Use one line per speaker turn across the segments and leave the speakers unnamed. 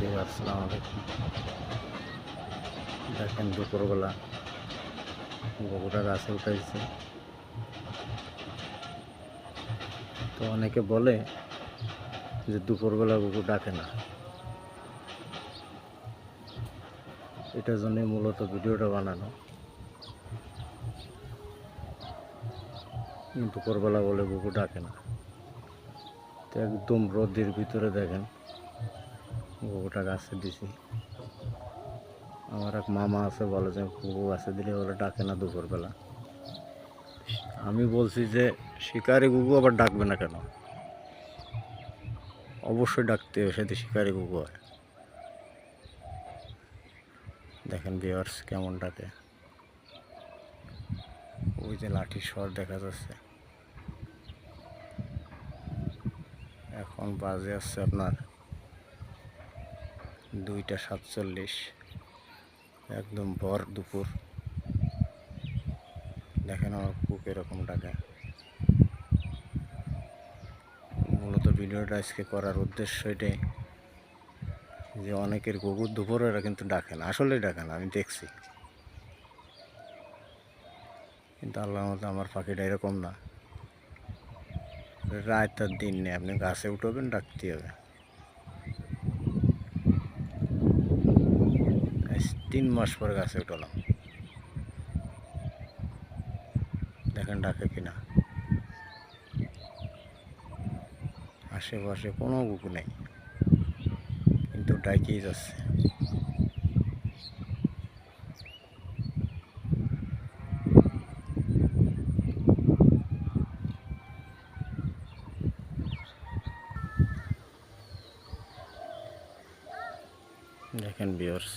প্রিয় আসসালামু আলাইকুম। দেখেন দুপুরবেলা গরুটা গাছে উঠাইছে। তো অনেকে বলে যে দুপুরবেলা কুকুর ডাকে না। এটার জন্যই মূলত ভিডিওটা বানানো। দুপুরবেলা বলে কুকুর ডাকে না। তো একদম রোদের ভিতরে দেখেন। কুকুরটা গাছে দিছি। আমার এক মামা আছে, বলে যে কুকুর গাছে দিলে ওরা ডাকে না দুপুরবেলা। আমি বলছি যে, শিকারি কুকু আবার ডাকবে না কেন? অবশ্যই ডাকতে হবে সাথে শিকারি কুকু হয় দেখেন বিয়ার্স কেমন ডাকে। ওই যে লাঠির স্বর দেখা যাচ্ছে। এখন বাজে আসছে আপনার দুইটা সাতচল্লিশ। একদম ভর দুপুর। দেখেন আমার কুক এরকম ডাকে। মূলত ভিডিওটা আজকে করার উদ্দেশ্য এটাই যে অনেকের কুকুর দুপুরে এরা কিন্তু ডাকে না। আসলে ডাকে না, আমি দেখছি। কিন্তু আল্লাহ মতো আমার পাখিটা এরকম না। রাত আর দিন নেই, আপনি গাছে উঠবেন ডাকতে হবে। তিন মাস পর গাছে উঠলাম। দেখেন ডাকে কিনা। আশেপাশে কোনো কুকুর নেই। কিন্তু ডাকিয়ে যাচ্ছে। দেখেন বিয়ার্স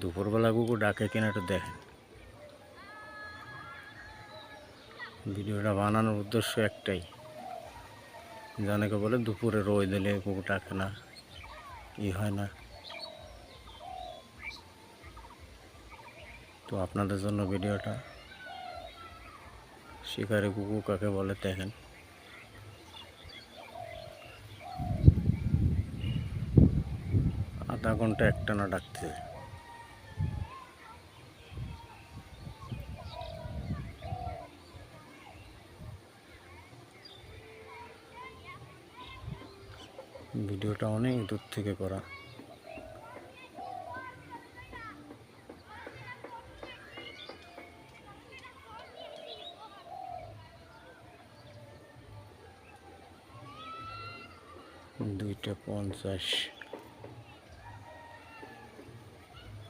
দুপুরবেলা কুকুর ডাকে কিনা একটু দেখেন। ভিডিওটা বানানোর উদ্দেশ্য একটাই। জানাকে বলে দুপুরে রোদ দিলে কুকুর ডাকে না, ই হয় না। তো আপনাদের জন্য ভিডিওটা, শিকারে কুকুর কাকে বলে দেখেন। আধা ঘণ্টা একটানা ডাকতে ভিডিওটা অনেক দূর থেকে করা। দুইটা পঞ্চাশ।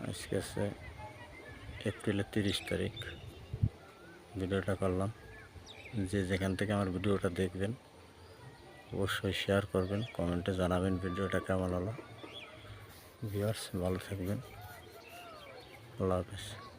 আজকে আছে এপ্রিলের তিরিশ তারিখ। ভিডিওটা করলাম। যে যেখান থেকে আমার ভিডিওটা দেখবেন অবশ্যই শেয়ার করবেন কমেন্টে জানাবেন ভিডিওটা কেমন হলো। ভিউয়ার্স ভালো থাকবেন। আল্লাহ হাফেজ।